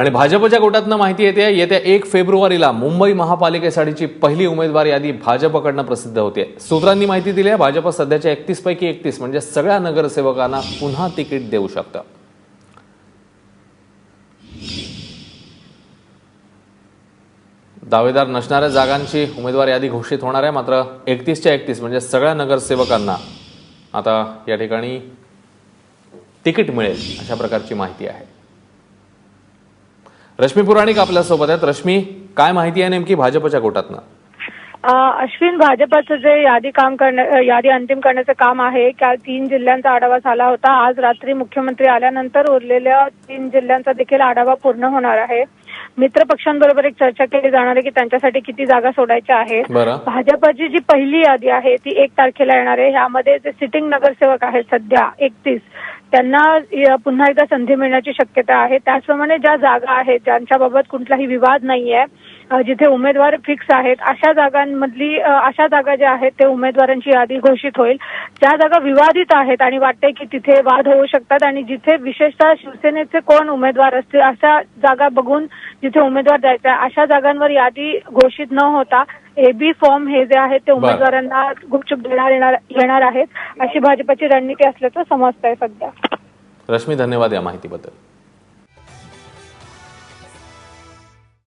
आणि भाजपच्या गोटातनं माहिती येते येत्या एक फेब्रुवारीला मुंबई महापालिकेसाठीची पहिली उमेदवार यादी भाजपकडनं प्रसिद्ध होते. सूत्रांनी माहिती दिली आहे भाजप सध्याच्या एकतीस पैकी एकतीस म्हणजे सगळ्या नगरसेवकांना पुन्हा तिकीट देऊ शकतं. दावेदार नसणाऱ्या जागांची उमेदवार यादी घोषित होणार आहे मात्र एकतीसच्या एकतीस म्हणजे सगळ्या नगरसेवकांना आता या ठिकाणी तिकीट मिळेल अशा प्रकारची माहिती आहे. रश्मी पुराणिक आपल्यासोबत आहेत. रश्मी काय माहिती आहे नेमकी भाजपच्या गोटातनं अश्विन भाजपाचं जे यादी काम करण्या यादी अंतिम करण्याचं काम आहे काल तीन जिल्ह्यांचा आढावा झाला होता. आज रात्री मुख्यमंत्री आल्यानंतर उरलेल्या तीन जिल्ह्यांचा देखील आढावा पूर्ण होणार आहे. मित्र पक्षांबरोबर एक चर्चा केली जाणार आहे की त्यांच्यासाठी किती जागा सोडायच्या आहेत. भाजपची जी पहिली यादी आहे ती एक तारखेला येणार आहे. ह्यामध्ये जे सिटिंग नगरसेवक आहेत सध्या एकतीस त्यांना पुन्हा एकदा संधी मिळण्याची शक्यता आहे. त्याचप्रमाणे ज्या जागा आहेत ज्यांच्याबाबत कुठलाही विवाद नाहीये जिथे उमेदवार फिक्स आहेत अशा जागांमधली अशा जागा ज्या आहेत ते उमेदवारांची यादी घोषित होईल. ज्या जागा विवादित आहेत आणि वाटते की तिथे वाद होऊ शकतात आणि जिथे विशेषतः शिवसेनेचे कोण उमेदवार असतील अशा जागा बघून जिथे उमेदवार द्यायचा आहे, अशा जागांवर यादी घोषित न होता एबी फॉर्म हे जे आहेत ते. उमेदवारांना गुपचूप देणार येणार येणार आहेत. अशी भाजपची रणनीती असल्याचं समजतंय सध्या. रश्मी धन्यवाद या माहितीबद्दल.